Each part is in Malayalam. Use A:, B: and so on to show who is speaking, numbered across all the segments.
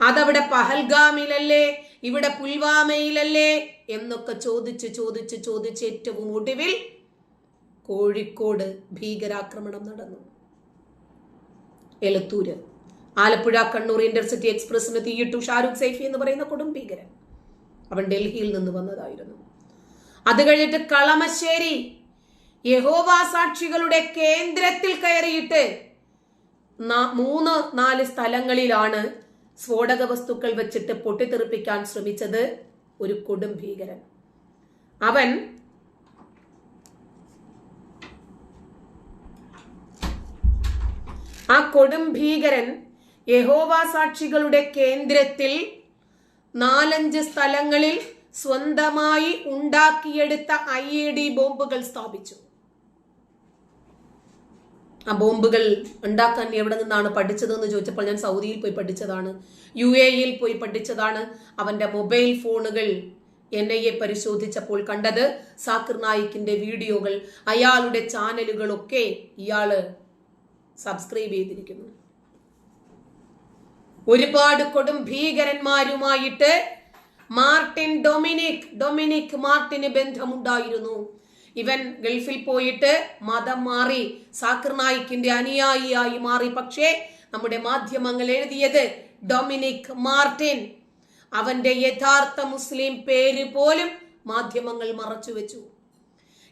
A: അതവിടെ പഹൽഗാമിലല്ലേ ഇവിടെ പുൽവാമയിലല്ലേ എന്നൊക്കെ ചോദിച്ച് ചോദിച്ച് ചോദിച്ച് ഏറ്റവും ഒടുവിൽ കോഴിക്കോട് ഭീകരാക്രമണം നടന്നു. എലത്തൂര് ആലപ്പുഴ കണ്ണൂർ ഇന്റർസിറ്റി എക്സ്പ്രസിന് തീയിട്ടു ഷാരൂഖ് സൈഫി എന്ന് പറയുന്ന കൊടും ഭീകരൻ അവൻ ഡൽഹിയിൽ നിന്ന് വന്നതായിരുന്നു. അത് കഴിഞ്ഞിട്ട് കളമശ്ശേരി യഹോവാ സാക്ഷികളുടെ കേന്ദ്രത്തിൽ കയറിയിട്ട് മൂന്ന് നാല് സ്ഥലങ്ങളിലാണ് സ്ഫോടക വസ്തുക്കൾ വെച്ചിട്ട് പൊട്ടിത്തെറിപ്പിക്കാൻ ശ്രമിച്ചത് ഒരു കൊടും ഭീകരൻ. അവൻ ആ കൊടും ഭീകരൻ യഹോവ സാക്ഷികളുടെ കേന്ദ്രത്തിൽ നാലഞ്ച് സ്ഥലങ്ങളിൽ സ്വന്തമായി ഉണ്ടാക്കിയെടുത്ത ഐ എ ഡി ബോംബുകൾ സ്ഥാപിച്ചു. ആ ബോംബുകൾ ഉണ്ടാക്കാൻ എവിടെ നിന്നാണ് പഠിച്ചതെന്ന് ചോദിച്ചപ്പോൾ ഞാൻ സൗദിയിൽ പോയി പഠിച്ചതാണ്. യു എ ഇയിൽ പോയി പഠിച്ചതാണ്. അവന്റെ മൊബൈൽ ഫോണുകൾ എൻ ഐ എ പരിശോധിച്ചപ്പോൾ കണ്ടത് സാക്കിർ നായിക്കിന്റെ വീഡിയോകൾ. അയാളുടെ ചാനലുകളൊക്കെ ഇയാൾ സബ്സ്ക്രൈബ് ചെയ്തിരിക്കുന്നു. ഒരുപാട് കൊടും ഭീകരന്മാരുമായിട്ട് മാർട്ടിൻ ഡൊമിനിക് ഡൊമിനിക് മാർട്ടിന് ബന്ധമുണ്ടായിരുന്നു. ഇവൻ ഗൾഫിൽ പോയിട്ട് മതം മാറി സാക്കിർ നായിക്കിന്റെ അനുയായിയായി മാറി. പക്ഷേ നമ്മുടെ മാധ്യമങ്ങൾ എഴുതിയത് ഡൊമിനിക് മാർട്ടിൻ. അവന്റെ യഥാർത്ഥ മുസ്ലിം പേര് പോലും മാധ്യമങ്ങൾ മറച്ചുവെച്ചു.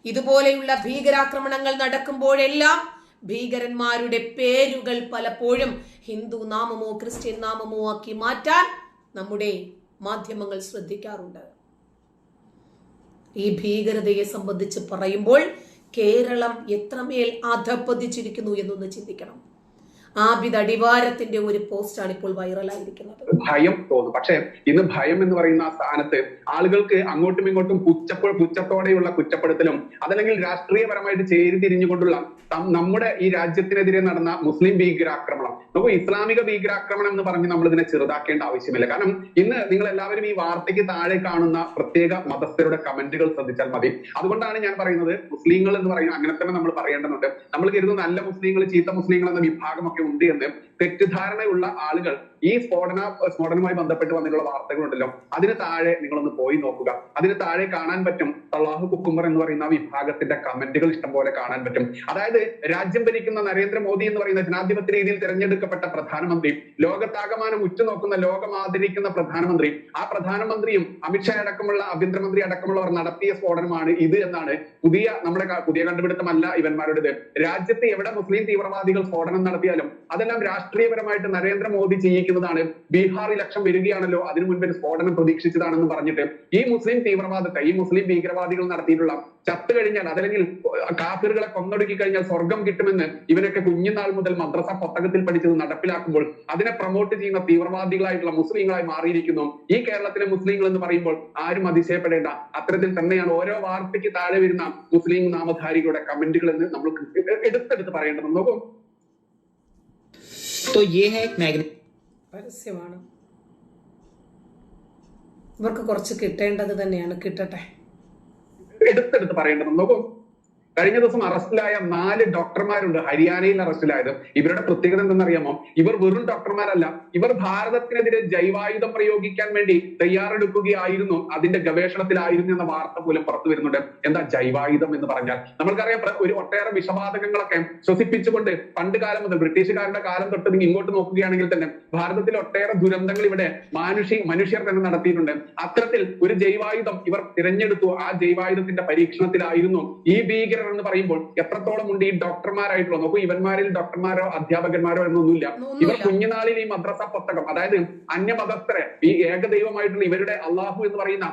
A: ഇതുപോലെയുള്ള ഭീകരാക്രമണങ്ങൾ നടക്കുമ്പോഴെല്ലാം ഭീകരന്മാരുടെ പേരുകൾ പലപ്പോഴും ഹിന്ദു നാമമോ ക്രിസ്ത്യൻ നാമമോ ആക്കി മാറ്റാൻ നമ്മുടെ മാധ്യമങ്ങൾ ശ്രദ്ധിക്കാറുണ്ട്. ഈ ഭീകരതയെ സംബന്ധിച്ച് പറയുമ്പോൾ കേരളം എത്രമേൽ അധപ്പതിച്ചിരിക്കുന്നു എന്നൊന്ന് ചിന്തിക്കണം. ആബിദ് അടിവാരത്തിന്റെ ഒരു പോസ്റ്റാണ് ഇപ്പോൾ വൈറലായിരിക്കുന്നത്
B: ഭയം തോന്നും. പക്ഷേ ഇന്ന് ഭയം എന്ന് പറയുന്ന ആ സ്ഥാനത്ത് ആളുകൾക്ക് അങ്ങോട്ടും ഇങ്ങോട്ടും പുച്ഛപ്പ പുച്ചത്തോടെയുള്ള കുറ്റപ്പെടുത്തലും അതല്ലെങ്കിൽ രാഷ്ട്രീയപരമായിട്ട് ചേരി തിരിഞ്ഞുകൊണ്ടുള്ള നമ്മുടെ ഈ രാജ്യത്തിനെതിരെ നടന്ന മുസ്ലിം ഭീകരാക്രമണം. നമുക്ക് ഇസ്ലാമിക ഭീകരാക്രമണം എന്ന് പറഞ്ഞ് നമ്മൾ ഇതിനെ ചെറുതാക്കേണ്ട ആവശ്യമില്ല. കാരണം ഇന്ന് നിങ്ങൾ എല്ലാവരും ഈ വാർത്തയ്ക്ക് താഴെ കാണുന്ന പ്രത്യേക മതസ്ഥരുടെ കമന്റുകൾ ശ്രദ്ധിച്ചാൽ മതി. അതുകൊണ്ടാണ് ഞാൻ പറയുന്നത് മുസ്ലിങ്ങൾ എന്ന് പറയുന്നത് അങ്ങനെ തന്നെ നമ്മൾ പറയേണ്ടതുണ്ട്. നമ്മൾ കരുതുന്ന നല്ല മുസ്ലിങ്ങൾ ചീത്ത മുസ്ലിങ്ങൾ എന്ന വിഭാഗമൊക്കെ ഉണ്ട് എന്ന് തെറ്റിദ്ധാരണയുള്ള ആളുകൾ ഈ സ്ഫോടന സ്ഫോടനവുമായി ബന്ധപ്പെട്ട് വന്നിട്ടുള്ള വാർത്തകളുണ്ടല്ലോ. അതിന് താഴെ നിങ്ങളൊന്ന് പോയി നോക്കുക. അതിന് താഴെ കാണാൻ പറ്റും തള്ളാഹു കുക്കുംബർ എന്ന് പറയുന്ന വിഭാഗത്തിന്റെ കമന്റുകൾ ഇഷ്ടംപോലെ കാണാൻ പറ്റും. അതായത് രാജ്യം ഭരിക്കുന്ന നരേന്ദ്രമോദി എന്ന് പറയുന്ന ജനാധിപത്യ രീതിയിൽ തിരഞ്ഞെടുക്കപ്പെട്ട പ്രധാനമന്ത്രി ലോകത്താകമാനം ഉറ്റുനോക്കുന്ന ലോകം ആദരിക്കുന്ന പ്രധാനമന്ത്രി ആ പ്രധാനമന്ത്രിയും അമിത്ഷാ അടക്കമുള്ള ആഭ്യന്തരമന്ത്രി അടക്കമുള്ളവർ നടത്തിയ സ്ഫോടനമാണ് ഇത് എന്നാണ് പുതിയ നമ്മുടെ പുതിയ കണ്ടുപിടുത്തമല്ല ഇവന്മാരുടേത്. രാജ്യത്ത് എവിടെ മുസ്ലിം തീവ്രവാദികൾ സ്ഫോടനം നടത്തിയാലും അതെല്ലാം രാഷ്ട്രീയപരമായിട്ട് നരേന്ദ്രമോദി ചെയ്യിക്കുന്നതാണ്. ബീഹാർ ഇലക്ഷൻ വരികയാണല്ലോ. അതിനു മുൻപ് സ്ഫോടനം പ്രതീക്ഷിച്ചതാണെന്ന് പറഞ്ഞിട്ട് ഈ മുസ്ലിം തീവ്രവാദത്തെ ഈ മുസ്ലിം ഭീകരവാദികൾ നടത്തിയിട്ടുള്ള ചത്തു കഴിഞ്ഞാൽ അതല്ലെങ്കിൽ കാഫിറുകളെ കൊന്നൊടുക്കി കഴിഞ്ഞാൽ സ്വർഗം കിട്ടുമെന്ന് ഇവരൊക്കെ കുഞ്ഞുനാൾ മുതൽ മദ്രസ പുസ്തകത്തിൽ പഠിച്ചത് നടപ്പിലാക്കുമ്പോൾ അതിനെ പ്രൊമോട്ട് ചെയ്യുന്ന തീവ്രവാദികളായിട്ടുള്ള മുസ്ലിങ്ങളായി മാറിയിരിക്കുന്നു. ഈ കേരളത്തിലെ മുസ്ലിങ്ങൾ എന്ന് പറയുമ്പോൾ ആരും അതിശയപ്പെടേണ്ട. അത്തരത്തിൽ തന്നെയാണ് ഓരോ വാർത്തയ്ക്ക് താഴെ വരുന്ന മുസ്ലിം നാമധാരികളുടെ കമന്റുകൾ എന്ന് നമ്മൾ എടുത്തെടുത്ത് പറയേണ്ടത് നോക്കൂ.
C: तो ये है एक मैग्नेट
A: പരസ്യമാണ് ഇവർക്ക് കുറച്ച് കിട്ടേണ്ടത് തന്നെയാണ് കിട്ടട്ടെ
B: എടുത്തെടുത്ത് പറയേണ്ടത് നോക്കൂ കഴിഞ്ഞ ദിവസം അറസ്റ്റിലായ നാല് ഡോക്ടർമാരുണ്ട്. ഹരിയാനയിൽ അറസ്റ്റിലായത്. ഇവരുടെ പ്രത്യേകത എന്തെന്നറിയാമോ? ഇവർ വെറും ഡോക്ടർമാരല്ല. ഇവർ ഭാരതത്തിനെതിരെ ജൈവായുധം പ്രയോഗിക്കാൻ വേണ്ടി തയ്യാറെടുക്കുകയായിരുന്നു. അതിന്റെ ഗവേഷണത്തിലായിരുന്നു എന്ന വാർത്ത പോലും പുറത്തു വരുന്നുണ്ട്. എന്താ ജൈവായുധം എന്ന് പറഞ്ഞാൽ? നമ്മൾക്കറിയാം ഒരു ഒട്ടേറെ വിഷവാതകങ്ങളൊക്കെ ശ്വസിപ്പിച്ചുകൊണ്ട് പണ്ട് കാലം മുതൽ ബ്രിട്ടീഷുകാരുടെ കാലം തൊട്ട് ഇങ്ങോട്ട് നോക്കുകയാണെങ്കിൽ തന്നെ ഭാരതത്തിൽ ഒട്ടേറെ ദുരന്തങ്ങൾ ഇവിടെ മാനുഷി മനുഷ്യർ തന്നെ നടത്തിയിട്ടുണ്ട്. അത്തരത്തിൽ ഒരു ജൈവായുധം ഇവർ തിരഞ്ഞെടുത്തു. ആ ജൈവായുധത്തിന്റെ പരീക്ഷണത്തിലായിരുന്നു ഈ ഭീകരർ എന്ന് പറയുമ്പോൾ എത്രത്തോളം ഉണ്ട് ഈ ഡോക്ടർമാരായിട്ടുള്ള നോക്കൂ ഇവന്മാരിൽ ഡോക്ടർമാരോ അധ്യാപകന്മാരോ എന്നൊന്നുമില്ല. ഇവർ കുഞ്ഞുനാളിൽ ഈ മദ്രസ പുസ്തകം അതായത് അന്യമതസ്ഥരെ ഈ ഏകദൈവമായിട്ടുള്ള ഇവരുടെ അള്ളാഹു എന്ന് പറയുന്ന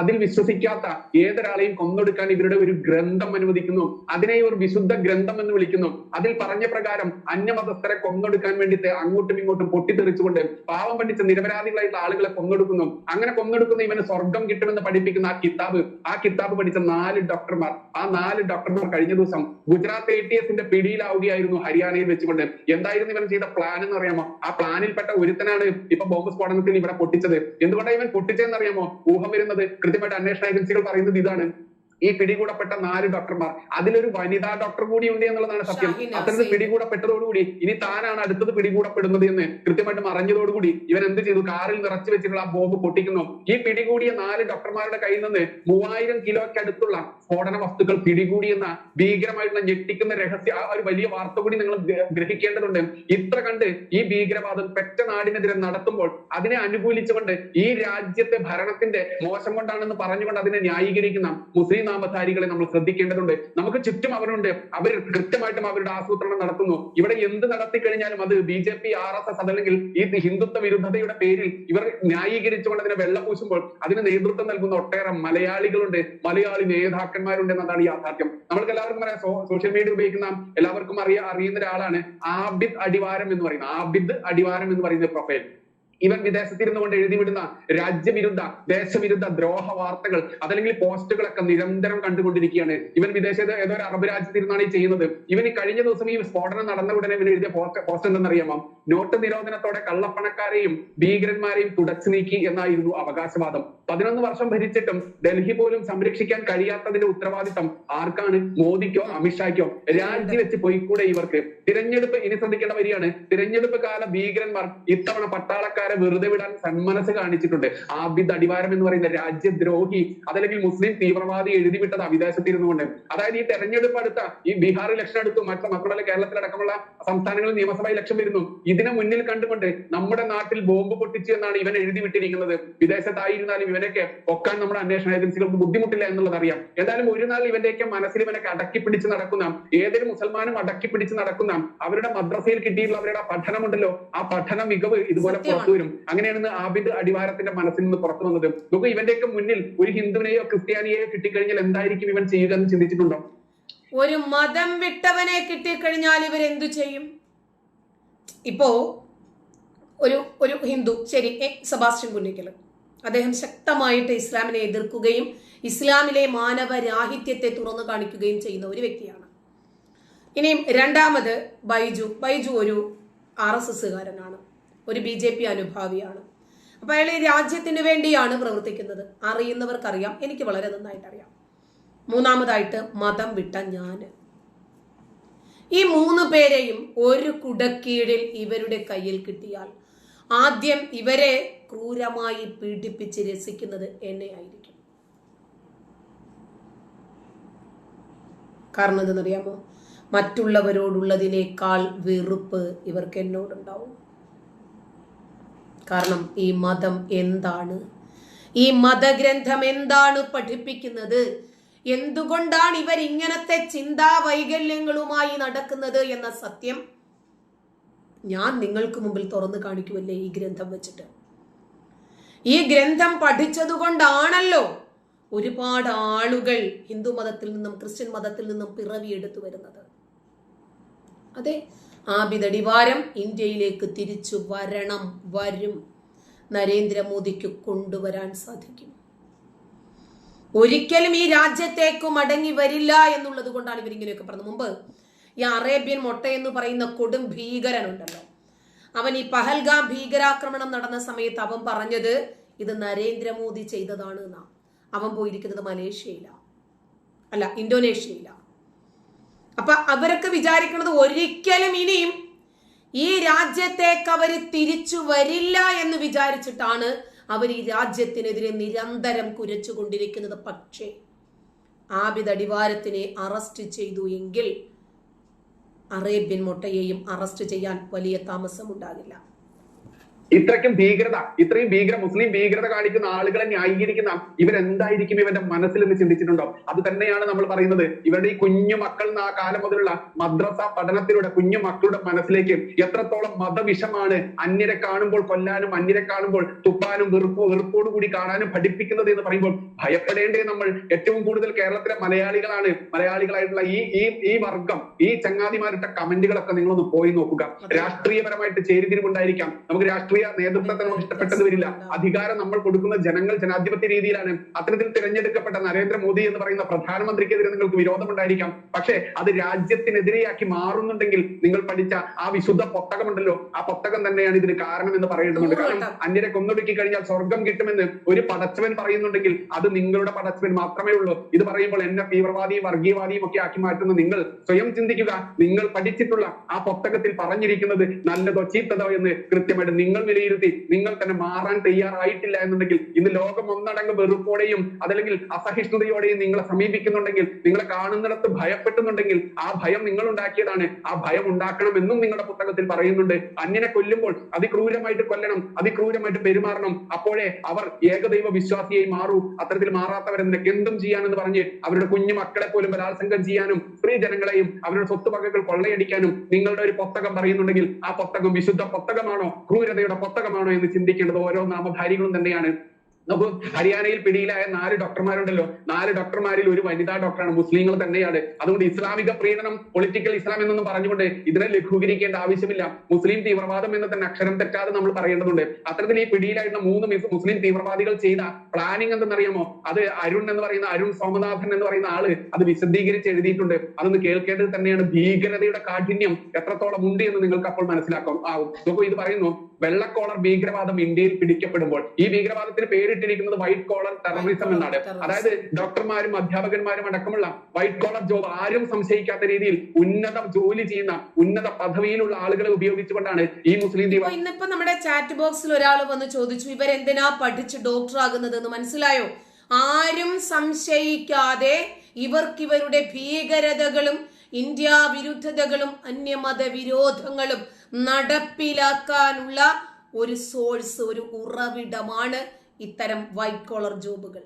B: അതിൽ വിശ്വസിക്കാത്ത ഏതൊരാളെയും കൊന്നൊടുക്കാൻ ഇവരുടെ ഒരു ഗ്രന്ഥം അനുവദിക്കുന്നു. അതിനെ ഇവർ വിശുദ്ധ ഗ്രന്ഥം എന്ന് വിളിക്കുന്നു. അതിൽ പറഞ്ഞ പ്രകാരം അന്യമതസ്ഥരെ കൊന്നൊടുക്കാൻ വേണ്ടിയിട്ട് അങ്ങോട്ടും ഇങ്ങോട്ടും പൊട്ടിത്തെറിച്ചുകൊണ്ട് പാവം പഠിച്ച നിരപരാധികളായിട്ടുള്ള ആളുകളെ കൊന്നൊടുക്കുന്നു. അങ്ങനെ കൊന്നൊടുക്കുന്ന ഇവന് സ്വർഗം കിട്ടുമെന്ന് പഠിപ്പിക്കുന്ന ആ കിതാബ് ആ കിതാബ് പഠിച്ച നാല് ഡോക്ടർമാർ ആ നാല് ഡോക്ടർമാർ കഴിഞ്ഞ ദിവസം ഗുജറാത്ത് എ ടി എസിന്റെ പിടിയിലാവുകയായിരുന്നു ഹരിയാനയിൽ വെച്ചുകൊണ്ട്. എന്തായിരുന്നു ഇവൻ ചെയ്ത പ്ലാൻ എന്ന് അറിയാമോ? ആ പ്ലാനിൽപ്പെട്ട ഒരുത്തനാണ് ഇപ്പൊ ബോംബ് സ്ഫോടനത്തിന് ഇവിടെ പൊട്ടിച്ചത്. എന്തുകൊണ്ടാണ് ഇവൻ പൊട്ടിച്ചതെന്ന് അറിയാമോ? ഊഹം വരുന്നത് കൃത്യമായിട്ട് അന്വേഷണ ഏജൻസികൾ പറയുന്നത് ഇതാണ്. ഈ പിടികൂടപ്പെട്ട നാല് ഡോക്ടർമാർ. അതിലൊരു വനിതാ ഡോക്ടർ കൂടി ഉണ്ട് എന്നുള്ളതാണ് സത്യം. അത്തരത്തിൽ. പിടികൂടപ്പെട്ടതോടുകൂടി ഇനി താനാണ് അടുത്തത് പിടികൂടപ്പെടുന്നത് എന്ന് കൃത്യമായിട്ട് അറിഞ്ഞതോടുകൂടി ഇവൻ എന്ത് ചെയ്തു? കാറിൽ നിറച്ചു വെച്ചിട്ടുള്ള ആ ബോംബ് പൊട്ടിക്കുന്നു. ഈ പിടികൂടിയ നാല് ഡോക്ടർമാരുടെ കയ്യിൽ നിന്ന് മൂവായിരം കിലോയ്ക്ക് അടുത്തുള്ള സ്ഫോടന വസ്തുക്കൾ പിടികൂടിയെന്ന ഭീകരമായിട്ടുള്ള ഞെട്ടിക്കുന്ന രഹസ്യ ആ ഒരു വലിയ വാർത്ത കൂടി നിങ്ങൾ ഗ്രഹിക്കേണ്ടതുണ്ട്. ഇത്ര കണ്ട് ഈ ഭീകരവാദം പെറ്റ നാടിനെതിരെ നടത്തുമ്പോൾ അതിനെ അനുകൂലിച്ചുകൊണ്ട് ഈ രാജ്യത്തെ ഭരണത്തിന്റെ മോശം കൊണ്ടാണെന്ന് പറഞ്ഞുകൊണ്ട് അതിനെ ന്യായീകരിക്കുന്ന മുസ്ലിം നാമധാരികളെ നമ്മൾ ശ്രദ്ധിക്കേണ്ടതുണ്ട്. നമുക്ക് ചുറ്റും അവരുണ്ട്. അവർ കൃത്യമായിട്ടും അവരുടെ ആസൂത്രണം നടത്തുന്നു. ഇവിടെ എന്ത് നടത്തി കഴിഞ്ഞാലും അത് B J P R S S അതല്ലെങ്കിൽ ഈ ഹിന്ദുത്വ വിരുദ്ധതയുടെ പേരിൽ ഇവർ ന്യായീകരിച്ചുകൊണ്ട് അതിനെ വെള്ളപൂശുമ്പോൾ അതിന് നേതൃത്വം നൽകുന്ന ഒട്ടേറെ മലയാളികളുണ്ട്. മലയാളി നേതാക്കന്മാരുണ്ട് എന്നതാണ് യാഥാർത്ഥ്യം. നമ്മൾക്ക് എല്ലാവർക്കും അറിയാം സോഷ്യൽ മീഡിയ ഉപയോഗിക്കുന്ന എല്ലാവർക്കും അറിയ അറിയുന്ന ഒരാളാണ് ആബിദ് അടിവാരം എന്ന് പറയുന്നത്. ആബിദ് അടിവാരം എന്ന് പറയുന്ന പ്രൊഫൈൽ ഇവൻ വിദേശത്തിരുന്നു കൊണ്ട് എഴുതിവിടുന്ന രാജ്യവിരുദ്ധ ദേശവിരുദ്ധ ദ്രോഹ വാർത്തകൾ അതല്ലെങ്കിൽ പോസ്റ്റുകളൊക്കെ നിരന്തരം കണ്ടുകൊണ്ടിരിക്കുകയാണ്. ഇവൻ വിദേശത്ത് ഏതോ ഒരു അറബ് രാജ്യത്തിരുന്നാണ് ഈ ചെയ്യുന്നത്. ഇവൻ കഴിഞ്ഞ ദിവസം ഈ സ്ഫോടനം നടന്ന ഉടനെ ഇവൻ എഴുതിയ പോസ്റ്റ് എന്തെന്നറിയാമോ? നോട്ട് നിരോധനത്തോടെ കള്ളപ്പണക്കാരെയും ഭീകരന്മാരെയും തുടച്ചു നീക്കി എന്നായിരുന്നു അവകാശവാദം. പതിനൊന്ന് വർഷം ഭരിച്ചിട്ടും ഡൽഹി പോലും സംരക്ഷിക്കാൻ കഴിയാത്തതിന്റെ ഉത്തരവാദിത്തം ആർക്കാണ്? മോദിക്കോ അമിത്ഷായ്ക്കോ? രാജിവെച്ച് പോയിക്കൂടെ ഇവർക്ക്. തിരഞ്ഞെടുപ്പ് ഇനി ശ്രദ്ധിക്കേണ്ട വരികയാണ് തിരഞ്ഞെടുപ്പ് കാല ഭീകരന്മാർ ഇത്തവണ പട്ടാളക്കാരെ വെറുതെ വിടാൻ സന്മനസ് കാണിച്ചിട്ടുണ്ട്. ആബിദ് അടിവാരം എന്ന് പറയുന്ന രാജ്യദ്രോഹി അതല്ലെങ്കിൽ മുസ്ലിം തീവ്രവാദി എഴുതി വിട്ടത് വിദേശത്തിരുന്നു കൊണ്ട് അതായത് ഈ തെരഞ്ഞെടുപ്പ് അടുത്ത ഈ ബീഹാർ ഇലക്ഷൻ അടുത്തു മറ്റു മക്കളുടെ കേരളത്തിലടക്കമുള്ള സംസ്ഥാനങ്ങളിൽ നിയമസഭാ ഇലക്ഷൻ വരുന്നു. ഇതിനെ മുന്നിൽ കണ്ടുകൊണ്ട് നമ്മുടെ നാട്ടിൽ ബോംബ് പൊട്ടിച്ചു എന്നാണ് ഇവൻ എഴുതി വിട്ടിരിക്കുന്നത് വിദേശത്തായിരുന്നാലും ഇവനൊക്കെ ഒക്കാൻ നമ്മുടെ അന്വേഷണ ഏജൻസികൾക്ക് ബുദ്ധിമുട്ടില്ല എന്നുള്ളത് അറിയാം. എന്തായാലും ഒരു നാൾ ഇവന്റെയൊക്കെ മനസ്സിൽ ഇവനൊക്കെ അടക്കി പിടിച്ച് നടക്കുന്ന ഏതൊരു മുസൽമാനും അടക്കി പിടിച്ച് നടക്കുന്ന അവരുടെ മദ്രസയിൽ കിട്ടിയിട്ടുള്ള അവരുടെ പഠനം ഉണ്ടല്ലോ ആ പഠന മികവ് ഇതുപോലെ. പുറത്തു വരും. അങ്ങനെയാണ് ആബിദ് അടിവാരത്തിന്റെ മനസ്സിൽ നിന്ന് പുറത്തു വന്നത്. നമുക്ക് ഇവന്റെയൊക്കെ മുന്നിൽ ഒരു ഹിന്ദുവിനെയോ ക്രിസ്ത്യാനിയെയോ കിട്ടിക്കഴിഞ്ഞാൽ എന്തായിരിക്കും ഇവൻ ചെയ്യുക എന്ന് ചിന്തിച്ചിട്ടുണ്ടോ?
A: ഒരു മതം വിട്ടവനെ കിട്ടിക്കഴിഞ്ഞാൽ ഇവർ എന്തു ചെയ്യും? ഇപ്പോ ഒരു ഒരു ഹിന്ദു ശരി എ, സെബാസ്റ്റ്യൻ പുന്നിക്കൽ അദ്ദേഹം ശക്തമായിട്ട് ഇസ്ലാമിനെ എതിർക്കുകയും ഇസ്ലാമിലെ മാനവരാഹിത്യത്തെ തുറന്നു കാണിക്കുകയും ചെയ്യുന്ന ഒരു വ്യക്തിയാണ്. ഇനിയും രണ്ടാമത് ബൈജു. ബൈജു ഒരു ആർ എസ് എസ്സുകാരനാണ്. ഒരു ബി ജെ പി അനുഭാവിയാണ്. അപ്പൊ അയാൾ രാജ്യത്തിന് വേണ്ടിയാണ് പ്രവർത്തിക്കുന്നത്. അറിയുന്നവർക്കറിയാം. എനിക്ക് വളരെ നന്നായിട്ട് അറിയാം മൂന്നാമതായിട്ട് മതം വിട്ട ഞാൻ ഈ മൂന്ന് പേരെയും ഒരു കുടക്കീഴിൽ ഇവരുടെ കയ്യിൽ കിട്ടിയാൽ ആദ്യം ഇവരെ ക്രൂരമായി പീഡിപ്പിച്ച് രസിക്കുന്നത് എന്നെ ആയിരിക്കും. കാരണം എന്തെന്നറിയാമോ? മറ്റുള്ളവരോടുള്ളതിനേക്കാൾ വെറുപ്പ് ഇവർക്ക് എന്നോടുണ്ടാവും. കാരണം ഈ മതം എന്താണ്? ഈ മതഗ്രന്ഥം എന്താണ് പഠിപ്പിക്കുന്നത്? എന്തുകൊണ്ടാണ് ഇവർ ഇങ്ങനത്തെ ചിന്താ വൈകല്യങ്ങളുമായി നടക്കുന്നത് എന്ന സത്യം ഞാൻ നിങ്ങൾക്ക് മുമ്പിൽ തുറന്നു കാണിക്കുമല്ലേ ഈ ഗ്രന്ഥം വെച്ചിട്ട്. ഈ ഗ്രന്ഥം പഠിച്ചതുകൊണ്ടാണല്ലോ ഒരുപാട് ആളുകൾ ഹിന്ദു മതത്തിൽ നിന്നും ക്രിസ്ത്യൻ മതത്തിൽ നിന്നും പിറവിയെടുത്തു വരുന്നത്. അതെ ആബിതടിവാരം ഇന്ത്യയിലേക്ക് തിരിച്ചു വരണം വരും. നരേന്ദ്രമോദിക്ക് കൊണ്ടുവരാൻ സാധിക്കും. ഒരിക്കലും ഈ രാജ്യത്തേക്ക് മടങ്ങി വരില്ല എന്നുള്ളത് കൊണ്ടാണ് ഇവരിങ്ങനെയൊക്കെ പറഞ്ഞത്. മുമ്പ് ഈ അറേബ്യൻ മൊട്ട എന്ന് പറയുന്ന കൊടും ഭീകരനുണ്ടല്ലോ. അവൻ ഈ പഹൽഗാം ഭീകരാക്രമണം നടന്ന സമയത്ത് അവൻ പറഞ്ഞത് ഇത് നരേന്ദ്രമോദി ചെയ്തതാണ് എന്നാ. അവൻ പോയിരിക്കുന്നത് മലേഷ്യയില. അല്ല ഇന്തോനേഷ്യയില. അപ്പൊ അവരൊക്കെ വിചാരിക്കുന്നത് ഒരിക്കലും ഇനിയും ഈ രാജ്യത്തേക്ക് അവർ തിരിച്ചു വരില്ല എന്ന് വിചാരിച്ചിട്ടാണ് അവർ ഈ രാജ്യത്തിനെതിരെ നിരന്തരം കുരച്ചുകൊണ്ടിരിക്കുന്നത്. പക്ഷേ ആബിദ് അടിവാരത്തിനെ അറസ്റ്റ് ചെയ്തു എങ്കിൽ അറേബ്യൻ മുട്ടയെയും അറസ്റ്റ് ചെയ്യാൻ വലിയ താമസമുണ്ടാകില്ല
B: ഇത്രയ്ക്കും ഭീകരത ഇത്രയും ഭീകര മുസ്ലിം ഭീകരത കാണിക്കുന്ന ആളുകളെ ന്യായീകരിക്കുന്ന ഇവരെന്തായിരിക്കും ഇവന്റെ മനസ്സിൽ എന്ന് ചിന്തിച്ചിട്ടുണ്ടോ? അത് തന്നെയാണ് നമ്മൾ പറയുന്നത്. ഇവരുടെ ഈ കുഞ്ഞു മക്കൾ ആ കാലം മുതലുള്ള മദ്രസ പഠനത്തിലൂടെ കുഞ്ഞു മക്കളുടെ മനസ്സിലേക്ക് എത്രത്തോളം മതവിഷമാണ് അന്യരെ കാണുമ്പോൾ കൊല്ലാനും അന്യരെ കാണുമ്പോൾ തുപ്പാനും വെറുപ്പ് വെറുപ്പോടു കൂടി കാണാനും പഠിപ്പിക്കുന്നത് എന്ന് പറയുമ്പോൾ ഭയപ്പെടേണ്ടേ നമ്മൾ. ഏറ്റവും കൂടുതൽ കേരളത്തിലെ മലയാളികളാണ് മലയാളികളായിട്ടുള്ള ഈ ഈ ഈ വർഗം ഈ ചങ്ങാതിമാരുടെ കമന്റുകളൊക്കെ നിങ്ങളൊന്ന് പോയി നോക്കുക. രാഷ്ട്രീയപരമായിട്ട് ചേരിതിരിവുണ്ടായിരിക്കാം. നമുക്ക് രാഷ്ട്രീയ രാഷ്ട്രീയ നേതൃത്വത്തെ നമുക്ക് ഇഷ്ടപ്പെട്ടത് വരില്ല. അധികാരം നമ്മൾ കൊടുക്കുന്ന ജനങ്ങൾ ജനാധിപത്യ രീതിയിലാണ്. അത്തരത്തിൽ തിരഞ്ഞെടുക്കപ്പെട്ട നരേന്ദ്രമോദി എന്ന് പറയുന്ന പ്രധാനമന്ത്രിക്കെതിരെ നിങ്ങൾക്ക് വിരോധമുണ്ടായിരിക്കാം. പക്ഷേ അത് രാജ്യത്തിനെതിരെയാക്കി മാറുന്നുണ്ടെങ്കിൽ നിങ്ങൾ പഠിച്ച ആ വിശുദ്ധ പുസ്തകമുണ്ടല്ലോ ആ പുസ്തകം തന്നെയാണ് ഇതിന് കാരണം എന്ന് പറയുന്നുണ്ട് കാരണം അന്യരെ കൊന്നൊടുക്കി കഴിഞ്ഞാൽ സ്വർഗം കിട്ടുമെന്ന് ഒരു പടച്ചവൻ പറയുന്നുണ്ടെങ്കിൽ അത് നിങ്ങളുടെ പടച്ചവൻ മാത്രമേ ഉള്ളൂ. ഇത് പറയുമ്പോൾ എന്നെ തീവ്രവാദിയും വർഗീയവാദിയും ഒക്കെ ആക്കി മാറ്റുന്ന നിങ്ങൾ സ്വയം ചിന്തിക്കുക. നിങ്ങൾ പഠിച്ചിട്ടുള്ള ആ പുസ്തകത്തിൽ പറഞ്ഞിരിക്കുന്നത് നല്ലതോ ചീത്തതോ എന്ന് കൃത്യമായിട്ട് നിങ്ങൾ വിലയിരുത്തി നിങ്ങൾ തന്നെ മാറാൻ തയ്യാറായിട്ടില്ല എന്നുണ്ടെങ്കിൽ ഇന്ന് ലോകം ഒന്നടങ്ക് വെറുപ്പോടെയും അതല്ലെങ്കിൽ അസഹിഷ്ണുതയോടെയും നിങ്ങളെ സമീപിക്കുന്നുണ്ടെങ്കിൽ നിങ്ങളെ കാണുന്നിടത്ത് ഭയപ്പെട്ടുന്നുണ്ടെങ്കിൽ ആ ഭയം നിങ്ങൾ ഉണ്ടാക്കിയതാണ് ആ ഭയം ഉണ്ടാക്കണമെന്നും നിങ്ങളുടെ പുസ്തകത്തിൽ പറയുന്നുണ്ട്. അന്യനെ കൊല്ലുമ്പോൾ അതിക്രൂരമായിട്ട് കൊല്ലണം അതിക്രൂരമായിട്ട് പെരുമാറണം. അപ്പോഴേ അവർ ഏകദൈവ വിശ്വാസിയായി മാറൂ. അത്തരത്തിൽ മാറാത്തവരെന്തൊക്കെ എന്തും ചെയ്യാനെന്ന് പറഞ്ഞ് അവരുടെ കുഞ്ഞു മക്കളെ പോലും ബലാത്സംഗം ചെയ്യാനും സ്ത്രീ ജനങ്ങളെയും അവരുടെ സ്വത്ത് വകകൾ കൊള്ളയടിക്കാനും നിങ്ങളുടെ ഒരു പുസ്തകം പറയുന്നുണ്ടെങ്കിൽ ആ പുസ്തകം വിശുദ്ധ പുസ്തകമാണോ? ക്രൂരതയുടെ പുസ്തകമാണോ എന്ന് ചിന്തിക്കേണ്ടത് ഓരോ നാമധാരികളും തന്നെയാണ്. നോക്കൂ ഹരിയാനയിൽ പിടിയിലായ നാല് ഡോക്ടർമാരുണ്ടല്ലോ. നാല് ഡോക്ടർമാരിൽ ഒരു വനിതാ ഡോക്ടറാണ്. മുസ്ലിങ്ങൾ തന്നെയാണ്. അതുകൊണ്ട് ഇസ്ലാമിക പ്രീണനം പൊളിറ്റിക്കൽ ഇസ്ലാം എന്നൊന്നും പറഞ്ഞുകൊണ്ട് ഇതിനെ ലഘൂകരിക്കേണ്ട ആവശ്യമില്ല. മുസ്ലിം തീവ്രവാദം എന്ന് തന്നെ അക്ഷരം തെറ്റാതെ നമ്മൾ പറയേണ്ടതുണ്ട്. അത്തരത്തിൽ ഈ പിടിയിലായിരുന്ന മൂന്ന് മിസ് മുസ്ലിം തീവ്രവാദികൾ ചെയ്ത പ്ലാനിങ് എന്തെന്നറിയാമോ? അത് അരുൺ എന്ന് പറയുന്ന അരുൺ സോമനാഥൻ എന്ന് പറയുന്ന ആൾ അത് വിശദീകരിച്ച് എഴുതിയിട്ടുണ്ട്. അതൊന്ന് കേൾക്കേണ്ടത് തന്നെയാണ്. ഭീകരതയുടെ കാഠിന്യം എത്രത്തോളം ഉണ്ട് എന്ന് നിങ്ങൾക്ക് അപ്പോൾ മനസ്സിലാക്കാം. ആവും. നോക്കൂ ഇത് പറയുന്നു. വെള്ളക്കോളർ ഭീകരവാദം ഇന്ത്യയിൽ പിടിക്കപ്പെടുമ്പോൾ ഈ ഭീകരവാദത്തിന് പേരിട്ടിരിക്കുന്നത് വൈറ്റ് കോളർ ടെററിസം എന്നാണ്. അതായത് ഡോക്ടർമാരും അധ്യാപകന്മാരും അടക്കമുള്ള വൈറ്റ് കോളർ ജോബ് ആരും സംശയിക്കാത്ത രീതിയിൽ ഉന്നത ജോലി ചെയ്യുന്ന ഉന്നത പദവിയിലുള്ള ആളുകളെ ഉപയോഗിച്ചുകൊണ്ടാണ് ഈ മുസ്ലിം
A: ദീപം ഇന്നിപ്പോ നമ്മുടെ ചാറ്റ് ബോക്സിൽ ഒരാൾ വന്ന് ചോദിച്ചു ഇവരെന്തിനാ പഠിച്ച് ഡോക്ടർ ആകുന്നത് എന്ന് മനസ്സിലായോ? ആരും സംശയിക്കാതെ ഇവർക്കിവരുടെ ഭീകരതകളും ഇന്ത്യ വിരുദ്ധതകളും അന്യമത വിരോധങ്ങളും നടപ്പിലാക്കാനുള്ള ഒരു സോഴ്സ് ഒരു ഉറവിടമാണ് ഇത്തരം വൈറ്റ് കോളർ ജോബുകൾ.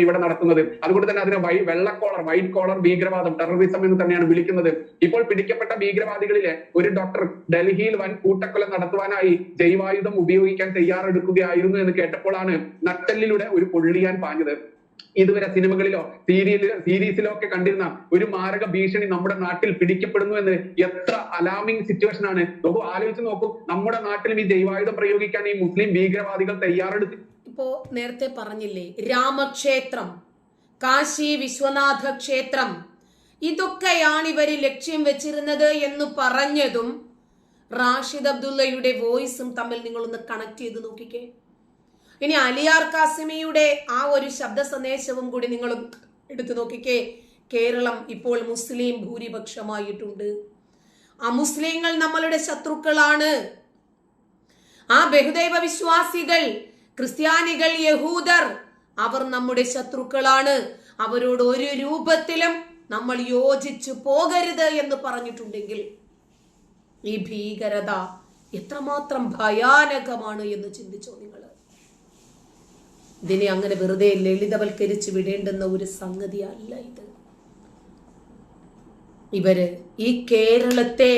B: ഇവിടെ നടത്തുന്നത്. അതുകൊണ്ട് തന്നെ അതിനെ വെള്ളക്കോളർ വൈറ്റ് കോളർ ഭീകരവാദം ടെററിസം എന്ന് തന്നെയാണ് വിളിക്കുന്നത്. ഇപ്പോൾ പിടിക്കപ്പെട്ട ഭീകരവാദികളിലെ ഒരു ഡോക്ടർ ഡൽഹിയിൽ വൻ കൂട്ടക്കൊല നടത്തുവാനായി ജൈവായുധം ഉപയോഗിക്കാൻ തയ്യാറെടുക്കുകയായിരുന്നു എന്ന് കേട്ടപ്പോഴാണ് നട്ടലിലൂടെ ഒരു പൊള്ളിയാൻ പാഞ്ഞത്. ഇതുവരെ സിനിമകളിലോ സീരിയൽ സീരീസിലോ ഒക്കെ കണ്ടിരുന്ന ഒരു മാരക ഭീഷണി നമ്മുടെ നാട്ടിൽ പിടിക്കപ്പെടുന്നു എന്ന് എത്ര അലാമിങ് സിറ്റുവേഷൻ ആണ്. നോക്കൂ ആലോചിച്ച് നോക്കൂ നമ്മുടെ നാട്ടിലും ഈ ജൈവായുധം പ്രയോഗിക്കാൻ ഈ മുസ്ലിം ഭീകരവാദികൾ തയ്യാറെടുത്തു.
A: ഇപ്പോ നേരത്തെ പറഞ്ഞില്ലേ രാമക്ഷേത്രം കാശി വിശ്വനാഥ ക്ഷേത്രം ഇതൊക്കെയാണ് ഇവർ ലക്ഷ്യം വെച്ചിരുന്നത് എന്ന് പറഞ്ഞതും റാഷിദ് അബ്ദുള്ളയുടെ വോയിസും തമ്മിൽ നിങ്ങളൊന്ന് കണക്ട് ചെയ്ത് നോക്കിക്കേ. ഇനി അലിയാർ കാസിമിയുടെ ആ ഒരു ശബ്ദ സന്ദേശവും കൂടി നിങ്ങൾ എടുത്തു നോക്കിക്കേ. കേരളം ഇപ്പോൾ മുസ്ലിം ഭൂരിപക്ഷമായിട്ടുണ്ട്. ആ മുസ്ലിങ്ങൾ നമ്മളുടെ ശത്രുക്കളാണ്. ആ ബഹുദൈവ വിശ്വാസികൾ ക്രിസ്ത്യാനികൾ യഹൂദർ അവർ നമ്മുടെ ശത്രുക്കളാണ്. അവരോട് ഒരു രൂപത്തിലും നമ്മൾ യോജിച്ചു പോകരുത് എന്ന് പറഞ്ഞിട്ടുണ്ടെങ്കിൽ ഈ ഭീകരത എത്രമാത്രം ഭയാനകമാണ് എന്ന് ചിന്തിച്ചോ നിങ്ങൾ? ഇതിനെ അങ്ങനെ വെറുതെ ലളിതവൽക്കരിച്ച് വിടേണ്ടുന്ന ഒരു സംഗതിയല്ല ഇത്. ഇവർ ഈ കേരളത്തെ